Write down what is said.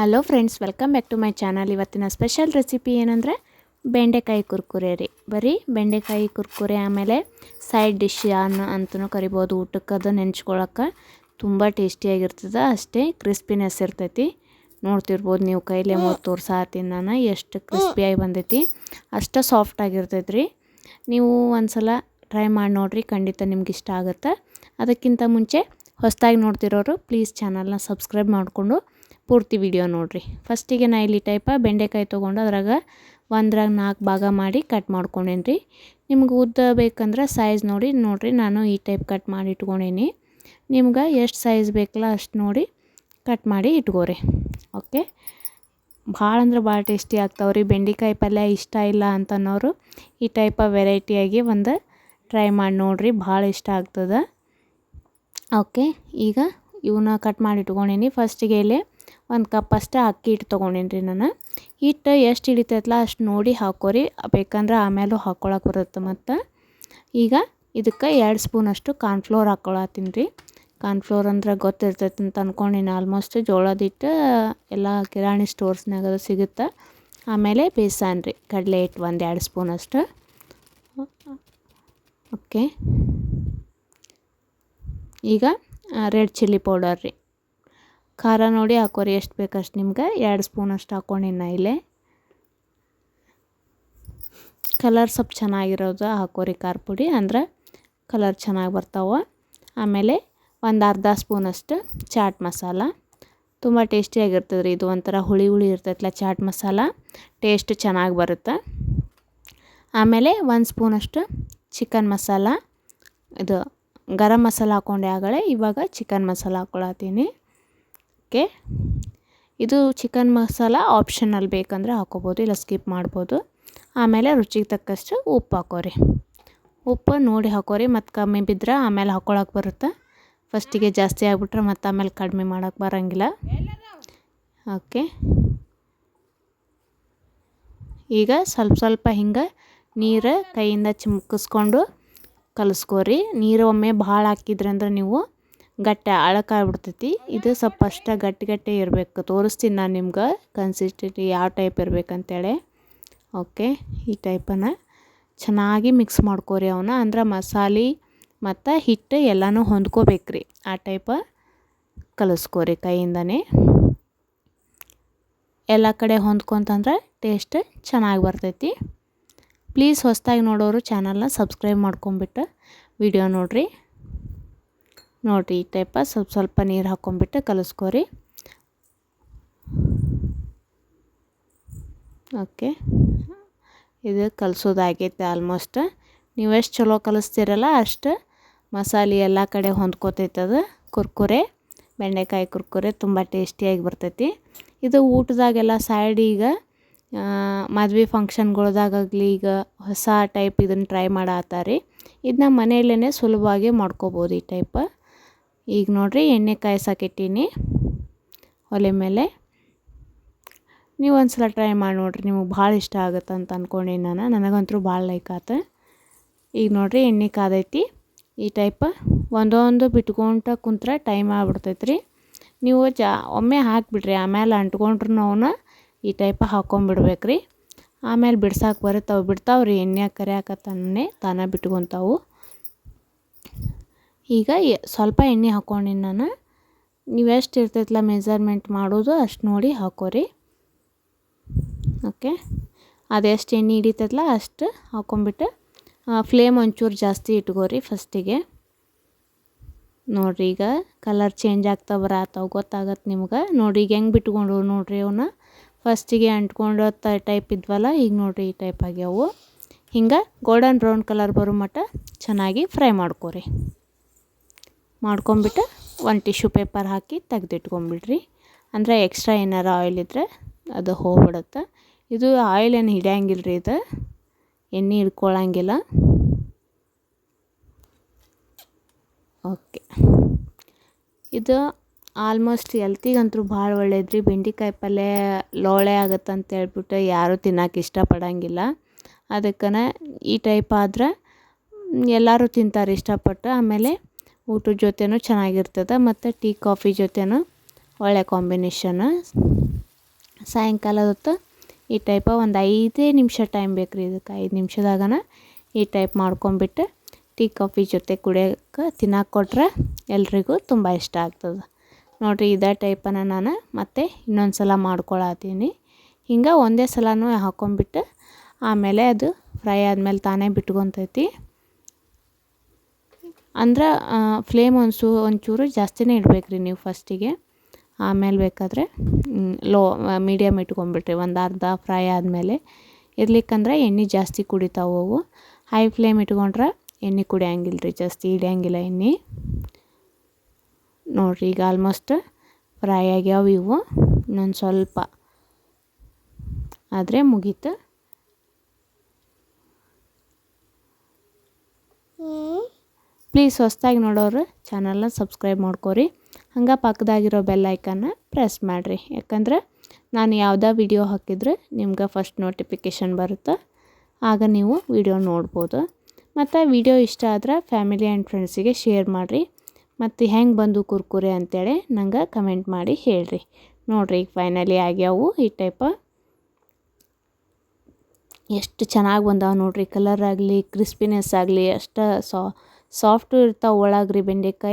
Hello friends welcome back to my channel ಇವತ್ತಿನ special recipe ಏನಂದರೆ ಬೆಂಡೆಕಾಯಿ ಕುರ್ಕುರೆ ರೀ. ಬರೀ ಬೆಂಡೆಕಾಯಿ ಕುರ್ಕುರೆ ಆಮೇಲೆ ಸೈಡ್ ಡಿಶ್ ಅನ್ನ ಅಂತಲೂ ಕರಿಬೋದು. ಊಟಕ್ಕೆ ಅದು ನೆಂಚ್ಕೊಳಕ್ಕೆ ತುಂಬ ಟೇಸ್ಟಿಯಾಗಿರ್ತದೆ ಅಷ್ಟೇ ಕ್ರಿಸ್ಪಿನೆಸ್ ಇರ್ತೈತಿ. ನೋಡ್ತಿರ್ಬೋದು ನೀವು ಕೈಲೇ ಮೂರು ತೋರ್ಸಾತೀನಿ ನಾನು ಎಷ್ಟು ಕ್ರಿಸ್ಪಿಯಾಗಿ ಬಂದೈತಿ. ಅಷ್ಟು ಸಾಫ್ಟ್ ಆಗಿರ್ತೈತೆ ರೀ. ನೀವು ಒಂದ್ಸಲ ಟ್ರೈ ಮಾಡಿ ನೋಡಿರಿ, ಖಂಡಿತ ನಿಮ್ಗೆ ಇಷ್ಟ ಆಗುತ್ತೆ. ಅದಕ್ಕಿಂತ ಮುಂಚೆ ಹೊಸದಾಗಿ ನೋಡ್ತಿರೋರು ಪ್ಲೀಸ್ ಚಾನಲ್ನ ಸಬ್ಸ್ಕ್ರೈಬ್ ಮಾಡಿಕೊಂಡು ಪೂರ್ತಿ ವಿಡಿಯೋ ನೋಡಿರಿ. ಫಸ್ಟಿಗೆ ನಾ ಇಲ್ಲಿ ಟೈಪ ಬೆಂಡೆಕಾಯಿ ತೊಗೊಂಡು ಅದ್ರಾಗ ಒಂದ್ರಾಗ ನಾಲ್ಕು ಭಾಗ ಮಾಡಿ ಕಟ್ ಮಾಡ್ಕೊಂಡೇನಿ ರೀ ನಿಮ್ಗೆ ಉದ್ದ ಬೇಕಂದ್ರೆ ಸೈಜ್ ನೋಡಿ, ನೋಡಿರಿ ನಾನು ಈ ಟೈಪ್ ಕಟ್ ಮಾಡಿ ಇಟ್ಕೊಂಡೇನಿ. ನಿಮ್ಗೆ ಎಷ್ಟು ಸೈಜ್ ಬೇಕಲ್ಲ ಅಷ್ಟು ನೋಡಿ ಕಟ್ ಮಾಡಿ ಇಟ್ಕೋರಿ. ಓಕೆ ಭಾಳ ಅಂದ್ರೆ ಭಾಳ ಟೇಸ್ಟಿ ಆಗ್ತಾವೆ ರೀ ಬೆಂಡೆಕಾಯಿ ಪಲ್ಯ ಇಷ್ಟ ಇಲ್ಲ ಅಂತನೋರು ಈ ಟೈಪ ವೆರೈಟಿಯಾಗಿ ಒಂದು ಟ್ರೈ ಮಾಡಿ ನೋಡಿರಿ, ಭಾಳ ಇಷ್ಟ ಆಗ್ತದೆ. ಓಕೆ ಈಗ ಇವನ್ನ ಕಟ್ ಮಾಡಿ ಇಟ್ಕೊಂಡೀನಿ. ಫಸ್ಟಿಗೆ ಇಲ್ಲಿ ಒಂದು ಕಪ್ ಅಷ್ಟೇ ಅಕ್ಕಿ ಹಿಟ್ಟು ತೊಗೊಂಡೀನಿ ರೀ ನಾನು. ಹಿಟ್ಟು ಎಷ್ಟು ಹಿಡಿತೈತಲ್ಲ ಅಷ್ಟು ನೋಡಿ ಹಾಕೋರಿ. ಬೇಕಂದ್ರೆ ಆಮೇಲೂ ಹಾಕ್ಕೊಳಕ್ಕೆ ಬರುತ್ತೆ ಮತ್ತು. ಈಗ ಇದಕ್ಕೆ ಎರಡು ಸ್ಪೂನಷ್ಟು ಕಾರ್ನ್ಫ್ಲೋರ್ ಹಾಕ್ಕೊಳತ್ತೀನಿ ರೀ. ಕಾರ್ನ್ಫ್ಲೋರ್ ಅಂದ್ರೆ ಗೊತ್ತಿರ್ತೈತೆ ಅಂತ ಅಂದ್ಕೊಂಡಿನಿ ಆಲ್ಮೋಸ್ಟ್ ಜೋಳದ ಹಿಟ್ಟು ಎಲ್ಲ ಕಿರಾಣಿ ಸ್ಟೋರ್ಸ್ನಾಗ ಅದು ಸಿಗುತ್ತೆ. ಆಮೇಲೆ ಬೇಸನ್ ರೀ. ಕಡಲೆ ಹಿಟ್ಟು ಒಂದು ಎರಡು ಸ್ಪೂನಷ್ಟು. ಓಕೆ. ಈಗ ರೆಡ್ ಚಿಲ್ಲಿ ಪೌಡರ್ ರೀ. ಖಾರ ನೋಡಿ ಹಾಕೋರಿ, ಎಷ್ಟು ಬೇಕಷ್ಟು ನಿಮ್ಗೆ? ಎರಡು ಸ್ಪೂನ್ ಅಷ್ಟು ಹಾಕ್ಕೊಂಡಿನ ಇಲ್ಲೇ. ಕಲರ್ ಸ್ವಲ್ಪ ಚೆನ್ನಾಗಿರೋದು ಹಾಕೋರಿ ಖಾರ ಪುಡಿ, ಅಂದ್ರೆ ಕಲರ್ ಚೆನ್ನಾಗಿ ಬರ್ತಾವೆ. ಆಮೇಲೆ ಒಂದು ಅರ್ಧ ಸ್ಪೂನಷ್ಟು ಚಾಟ್ ಮಸಾಲ. ತುಂಬ ಟೇಸ್ಟಿಯಾಗಿರ್ತದೆ ರೀ ಇದು ಒಂಥರ ಹುಳಿ ಹುಳಿ ಇರ್ತೈತಲ್ಲ ಚಾಟ್ ಮಸಾಲ. ಟೇಸ್ಟ್ ಚೆನ್ನಾಗಿ ಬರುತ್ತೆ. ಆಮೇಲೆ ಒಂದು ಸ್ಪೂನಷ್ಟು ಚಿಕನ್ ಮಸಾಲ. ಇದು ಗರಂ ಮಸಾಲ ಹಾಕ್ಕೊಂಡೆ ಆಗಲೇ ಇವಾಗ ಚಿಕನ್ ಮಸಾಲ ಹಾಕ್ಕೊಳತ್ತೀನಿ ಓಕೆ ಇದು ಚಿಕನ್ ಮಸಾಲ ಆಪ್ಷನಲ್ ಬೇಕಂದ್ರೆ ಹಾಕೋಬೋದು, ಇಲ್ಲ ಸ್ಕಿಪ್ ಮಾಡ್ಬೋದು. ಆಮೇಲೆ ರುಚಿಗೆ ತಕ್ಕಷ್ಟು ಉಪ್ಪು ಹಾಕೋರಿ. ಉಪ್ಪು ನೋಡಿ ಹಾಕೋರಿ, ಮತ್ತು ಕಮ್ಮಿ ಬಿದ್ದರೆ ಆಮೇಲೆ ಹಾಕ್ಕೊಳಕ್ಕೆ ಬರುತ್ತೆ. ಫಸ್ಟಿಗೆ ಜಾಸ್ತಿ ಆಗಿಬಿಟ್ರೆ ಮತ್ತು ಆಮೇಲೆ ಕಡಿಮೆ ಮಾಡೋಕ್ಕೆ ಬರೋಂಗಿಲ್ಲ. ಓಕೆ ಈಗ ಸ್ವಲ್ಪ ಸ್ವಲ್ಪ ಹಿಂಗೆ ನೀರು ಕೈಯಿಂದ ಚಿಮುಕಿಸ್ಕೊಂಡು ಕಲಿಸ್ಕೋರಿ. ನೀರು ಒಮ್ಮೆ ಭಾಳ ಹಾಕಿದ್ರಂದ್ರೆ ನೀವು ಗಟ್ಟಿ ಅಳಕ್ಕಾಗ್ಬಿಡ್ತೈತಿ ಇದು ಸ್ವಲ್ಪ ಅಷ್ಟು ಗಟ್ಟಿ ಗಟ್ಟಿ ಇರಬೇಕು. ತೋರಿಸ್ತೀನಿ ನಾನು ನಿಮ್ಗೆ ಕನ್ಸಿಸ್ಟೆನ್ಸಿ ಯಾವ ಟೈಪ್ ಇರಬೇಕಂತೇಳಿ. ಓಕೆ ಈ ಟೈಪನ್ನು ಚೆನ್ನಾಗಿ ಮಿಕ್ಸ್ ಮಾಡ್ಕೋರಿ ಅವನ್ನ ಅಂದ್ರೆ ಮಸಾಲೆ ಮತ್ತು ಹಿಟ್ಟು ಎಲ್ಲನೂ ಹೊಂದ್ಕೋಬೇಕ್ರಿ. ಆ ಟೈಪ ಕಲಿಸ್ಕೋರಿ ಕೈಯಿಂದನೇ. ಎಲ್ಲ ಕಡೆ ಹೊಂದ್ಕೊಂತಂದ್ರೆ ಟೇಸ್ಟ್ ಚೆನ್ನಾಗಿ ಬರ್ತೈತಿ. ಪ್ಲೀಸ್ ಹೊಸದಾಗಿ ನೋಡೋರು ಚಾನಲ್ನ ಸಬ್ಸ್ಕ್ರೈಬ್ ಮಾಡ್ಕೊಂಬಿಟ್ಟು ವಿಡಿಯೋ ನೋಡಿರಿ. ನೋಡಿರಿ ಈ ಟೈಪ ಸ್ವಲ್ಪ ಸ್ವಲ್ಪ ನೀರು ಹಾಕ್ಕೊಂಬಿಟ್ಟು ಕಲಿಸ್ಕೊರಿ. ಓಕೆ ಇದು ಕಲಿಸೋದಾಗೈತೆ ಆಲ್ಮೋಸ್ಟ್ ನೀವು ಎಷ್ಟು ಚಲೋ ಕಲಿಸ್ತೀರಲ್ಲ ಅಷ್ಟು ಮಸಾಲೆ ಎಲ್ಲ ಕಡೆ ಹೊಂದ್ಕೋತೈತದು ಕುರ್ಕುರೆ, ಬೆಂಡೆಕಾಯಿ ಕುರ್ಕುರೆ ತುಂಬ ಟೇಸ್ಟಿಯಾಗಿ ಬರ್ತೈತಿ. ಇದು ಊಟದಾಗೆಲ್ಲ ಸೈಡ್ ಈಗ ಮದ್ವೆ ಫಂಕ್ಷನ್ಗಳ್ದಾಗಲಿ ಈಗ ಹೊಸ ಟೈಪ್ ಇದನ್ನು ಟ್ರೈ ಮಾಡತ್ತಾರಿ ಇದನ್ನ ಮನೆಯಲ್ಲೇ ಸುಲಭವಾಗಿ ಮಾಡ್ಕೋಬೋದು ಈ ಟೈಪ ಈಗ ನೋಡಿರಿ ಎಣ್ಣೆ ಕಾಯಿಸಾಕಿಟ್ಟೀನಿ. ಒಲೆ ಮೇಲೆ. ನೀವು ಒಂದು ಸಲ ಟ್ರೈ ಮಾಡಿ ನೋಡಿರಿ, ನಿಮಗೆ ಭಾಳ ಇಷ್ಟ ಆಗುತ್ತೆ ಅಂತ ಅಂದ್ಕೊಂಡೀನಿ ನಾನು. ನನಗಂತೂ ಭಾಳ ಲೈಕ್ ಆತ. ಈಗ ನೋಡಿರಿ ಎಣ್ಣೆ ಕಾದೈತಿ. ಈ ಟೈಪ್ ಒಂದೊಂದು ಬಿಟ್ಕೊಂಡ ಕುಂತ್ರೆ ಟೈಮ್ ಆಗ್ಬಿಡ್ತೈತೆ ನೀವು ಜಾ, ಒಮ್ಮೆ ಹಾಕಿಬಿಡ್ರಿ ಆಮೇಲೆ ಅಂಟ್ಕೊಂಡ್ರು ಅವನ್ನ ಈ ಟೈಪ ಹಾಕ್ಕೊಂಬಿಡ್ಬೇಕು ರೀ ಆಮೇಲೆ ಬಿಡ್ಸಕ್ಕೆ ಬರುತ್ತವೆ ಬಿಡ್ತಾವೆ ರೀ ಕರಿಯಾಕ ತಾನೇ ತಾನೇ ಬಿಟ್ಕೊತಾವು. ಈಗ ಸ್ವಲ್ಪ ಎಣ್ಣೆ ಹಾಕ್ಕೊಂಡಿನಿ ನಾನು. ನೀವು ಎಷ್ಟು ಇರ್ತೈತಲ್ಲ ಮೆಜರ್ಮೆಂಟ್ ಮಾಡೋದು ಅಷ್ಟು ನೋಡಿ ಹಾಕೋರಿ. ಓಕೆ ಅದೆಷ್ಟು ಎಣ್ಣೆ ಹಿಡಿತೈತಲ್ಲ ಅಷ್ಟು ಹಾಕ್ಕೊಂಬಿಟ್ಟು ಫ್ಲೇಮ್ ಒಂಚೂರು ಜಾಸ್ತಿ ಇಟ್ಕೋರಿ ಫಸ್ಟಿಗೆ ನೋಡ್ರಿ ಈಗ ಕಲರ್ ಚೇಂಜ್ ಆಗ್ತಾ ಬರತ್ತಾವ ಗೊತ್ತಾಗತ್ತೆ ನಿಮ್ಗೆ. ನೋಡಿ ಈಗ ಹೆಂಗೆ ಬಿಟ್ಕೊಂಡು ನೋಡಿರಿ ಅವನ್ನ ಫಸ್ಟಿಗೆ ಅಂಟ್ಕೊಂಡು ಟೈಪ್ ಇದ್ವಲ್ಲ, ಈಗ ನೋಡಿರಿ ಈ ಟೈಪ್ ಆಗ್ಯಾವು. ಹಿಂಗೆ ಗೋಲ್ಡನ್ ಬ್ರೌನ್ ಕಲರ್ ಬರೋ ಮಟ್ಟ ಚೆನ್ನಾಗಿ ಫ್ರೈ ಮಾಡ್ಕೊರಿ. ಮಾಡ್ಕೊಂಬಿಟ್ಟು ಒಂದು ಟಿಶ್ಯೂ ಪೇಪರ್ ಹಾಕಿ ತೆಗೆದಿಟ್ಕೊಂಬಿಡ್ರಿ. ಅಂದರೆ ಎಕ್ಸ್ಟ್ರಾ ಏನಾರ ಆಯಿಲ್ ಇದ್ದರೆ ಅದು ಹೋಗ್ಬಿಡುತ್ತೆ. ಇದು ಆಯಿಲ್ ಏನು ಹಿಡಿಯಂಗಿಲ್ಲ ರೀ ಇದು. ಎಣ್ಣೆ ಹಿಡ್ಕೊಳ್ಳಂಗಿಲ್ಲ ಓಕೆ. ಇದು ಆಲ್ಮೋಸ್ಟ್ ಎಲ್ತಿಗಂತೂ ಭಾಳ ಒಳ್ಳೇದು ರೀ ಬೆಂಡೆಕಾಯಿ ಪಲ್ಯ ಲೋಳೆ ಆಗುತ್ತೆ ಅಂತ ಹೇಳ್ಬಿಟ್ಟು ಯಾರೂ ತಿನ್ನೋಕೆ ಇಷ್ಟಪಡೋಂಗಿಲ್ಲ. ಅದಕ್ಕನ ಈ ಟೈಪ್ ಆದ್ರೆ ಎಲ್ಲರೂ ತಿಂತಾರೆ ಇಷ್ಟಪಟ್ಟು. ಆಮೇಲೆ ಊಟದ ಜೊತೆನೂ ಚೆನ್ನಾಗಿರ್ತದೆ, ಮತ್ತು ಟೀ, ಕಾಫಿ ಜೊತೆನೂ ಒಳ್ಳೆ ಕಾಂಬಿನೇಷನ್. ಸಾಯಂಕಾಲ ಹೊತ್ತು ಈ ಟೈಪ ಒಂದು ಐದೇ ನಿಮಿಷ ಟೈಮ್ ಬೇಕು ರೀ ಇದಕ್ಕೆ, ಐದು ನಿಮಿಷದಾಗನ ಈ ಟೈಪ್ ಮಾಡ್ಕೊಂಬಿಟ್ಟು ಟೀ, ಕಾಫಿ ಜೊತೆ ಕುಡಿಯೋಕ್ಕೆ ತಿನ್ನಕ್ಕೆ ಕೊಟ್ರೆ ಎಲ್ರಿಗೂ ತುಂಬ ಇಷ್ಟ ಆಗ್ತದೆ. ನೋಡಿರಿ ಇದೇ ಟೈಪನ್ನು ನಾನು ಮತ್ತೆ ಇನ್ನೊಂದು ಸಲ ಮಾಡ್ಕೊಳತ್ತೀನಿ ಹಿಂಗೆ ಒಂದೇ ಸಲನೂ ಹಾಕ್ಕೊಂಬಿಟ್ಟು ಆಮೇಲೆ ಅದು ಫ್ರೈ ಆದಮೇಲೆ ತಾನೇ ಬಿಟ್ಕೊತೈತಿ. ಅಂದ್ರೆ ಫ್ಲೇಮ್ ಒಂದು ಒಂಚೂರು ಜಾಸ್ತಿನೇ ಇಡಬೇಕ್ರಿ ನೀವು ಫಸ್ಟಿಗೆ ಆಮೇಲೆ ಬೇಕಾದರೆ ಲೋ ಮೀಡಿಯಮ್ ಇಟ್ಕೊಂಡ್ಬಿಟ್ರಿ. ಒಂದು ಅರ್ಧ ಫ್ರೈ ಆದಮೇಲೆ. ಇರ್ಲಿಕ್ಕಂದ್ರೆ ಎಣ್ಣೆ ಜಾಸ್ತಿ ಕುಡಿತಾವೆ ಅವು. ಹೈ ಫ್ಲೇಮ್ ಇಟ್ಕೊಂಡ್ರೆ ಎಣ್ಣೆ ಕುಡಿಯಂಗಿಲ್ಲ ರೀ ಜಾಸ್ತಿ ಹಿಡಿಯಂಗಿಲ್ಲ ಎಣ್ಣೆ. ನೋಡಿರಿ, ಈಗ ಆಲ್ಮೋಸ್ಟ್ ಫ್ರೈ ಆಗ್ಯಾವ ಇವು. ಇನ್ನೊಂದು ಸ್ವಲ್ಪ ಆದರೆ ಮುಗೀತು. ಪ್ಲೀಸ್ ಹೊಸ್ದಾಗಿ ನೋಡೋರು ಚಾನಲ್ನ ಸಬ್ಸ್ಕ್ರೈಬ್ ಮಾಡ್ಕೊರಿ. ಹಂಗೆ ಪಕ್ಕದಾಗಿರೋ ಬೆಲ್ ಐಕನ್ನ ಪ್ರೆಸ್ ಮಾಡಿರಿ. ಯಾಕಂದ್ರೆ ನಾನು ಯಾವುದೇ ವಿಡಿಯೋ ಹಾಕಿದ್ರೆ ನಿಮ್ಗೆ ಫಸ್ಟ್ ನೋಟಿಫಿಕೇಷನ್ ಬರುತ್ತೆ. ಆಗ ನೀವು ವಿಡಿಯೋ ನೋಡ್ಬೋದು. ಮತ್ತು ವಿಡಿಯೋ ಇಷ್ಟ ಆದ್ರೆ ಫ್ಯಾಮಿಲಿ ಆ್ಯಂಡ್ ಫ್ರೆಂಡ್ಸಿಗೆ ಶೇರ್ ಮಾಡಿರಿ. ಮತ್ತು ಹೆಂಗೆ ಬಂದು ಕುರ್ಕುರೆ ಅಂತೇಳಿ ನಂಗೆ ಕಮೆಂಟ್ ಮಾಡಿ ಹೇಳ್ರಿ. ನೋಡಿರಿ ಈಗ ಫೈನಲಿ ಆಗ್ಯಾವು ಈ ಟೈಪ ಎಷ್ಟು ಚೆನ್ನಾಗಿ ಬಂದಾವೆ ನೋಡ್ರಿ. ಕಲರ್ ಆಗಲಿ ಕ್ರಿಸ್ಪಿನೆಸ್ ಆಗಲಿ, ಅಷ್ಟು ಸಾಫ್ಟು ಇರ್ತಾವೆ ಒಳಗೆ ರೀ ಬೆಂಡೆಕಾಯಿ.